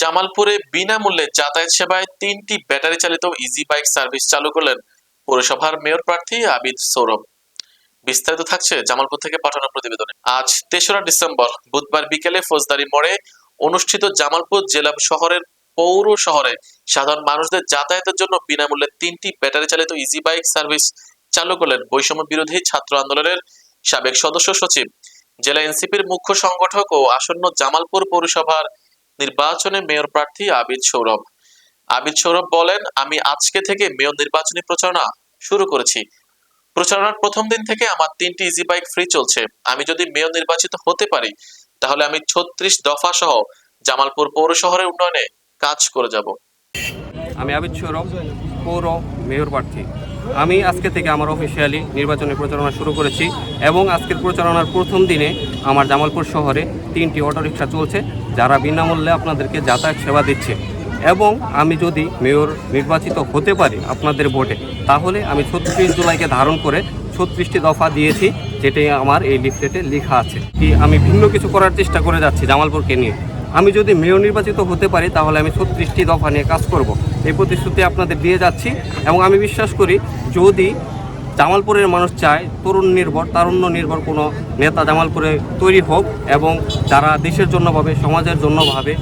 জামালপুরে বিনামূল্যে যাতায়াত সেবায় তিনটি ব্যাটারি চালিত ইজি বাইক সার্ভিস চালু করলেন পৌরসভার মেয়র প্রার্থী আবিদ সৌরভ। বিস্তারিত থাকছে জামালপুর থেকে পাঠানো প্রতিবেদনে। আজ তেসরা ডিসেম্বর, বুধবার বিকেলে ফৌজদারি মোড়ে অনুষ্ঠিত জামালপুর জেলা শহরের পৌর শহরে সাধারণ মানুষদের যাতায়াতের জন্য বিনামূল্যে তিনটি ব্যাটারি চালিত ইজি বাইক সার্ভিস চালু করলেন বৈষম্য বিরোধী ছাত্র আন্দোলনের সাবেক সদস্য সচিব। জেলা এনসিপির মুখ্য সংগঠক ও আসন্ন জামালপুর পৌরসভার নির্বাচনে মেয়র প্রার্থী আবিদ সৌরভ। আবিদ সৌরভ বলেন, আমি আজকে থেকে মেয়র নির্বাচনী প্রচারণা শুরু করেছি। প্রচারণার প্রথম দিন থেকে আমার তিনটি ইজি বাইক ফ্রি চলছে। আমি যদি মেয়র নির্বাচিত হতে পারি, তাহলে আমি ছত্রিশ দফা সহ জামালপুর পৌর শহরের উন্নয়নে কাজ করে যাব। আমি আবিদ সৌরভ, পৌর মেয়র প্রার্থী। আমি আজকে থেকে আমার অফিসিয়ালি নির্বাচনী প্রচারণা শুরু করেছি এবং আজকের প্রচারণার প্রথম দিনে আমার জামালপুর শহরে তিনটি অটোরিকশা চলছে। যারা বিনামূল্যে আপনাদেরকে যাতায়াত সেবা দিচ্ছে। এবং আমি যদি মেয়র নির্বাচিত হতে পারি আপনাদের ভোটে, তাহলে আমি ছত্রিশ জুলাইকে ধারণ করে ছত্রিশটি দফা দিয়েছি, যেটি আমার এই লিফলেটে লেখা আছে। কি আমি ভিন্ন কিছু করার চেষ্টা করে যাচ্ছি জামালপুরকে নিয়ে। আমি যদি মেয়র নির্বাচিত হতে পারি, তাহলে আমি ছত্রিশটি দফা নিয়ে কাজ করব। এই প্রতিশ্রুতি আপনাদের দিয়ে যাচ্ছি, এবং আমি বিশ্বাস করি যদি জামালপুরের মানুষ চায় তরুণ নির্ভর, তারুণ্য নির্ভর কোনো নেতা জামালপুরে তৈরি হোক এবং যারা দেশের জন্য ভাবে, সমাজের জন্য ভাবে,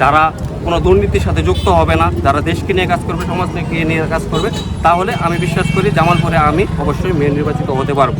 যারা কোনো দুর্নীতির সাথে যুক্ত হবে না, যারা দেশকে নিয়ে কাজ করবে, সমাজকে নিয়ে কাজ করবে, তাহলে আমি বিশ্বাস করি জামালপুরে আমি অবশ্যই মেয়র নির্বাচিত হতে পারব।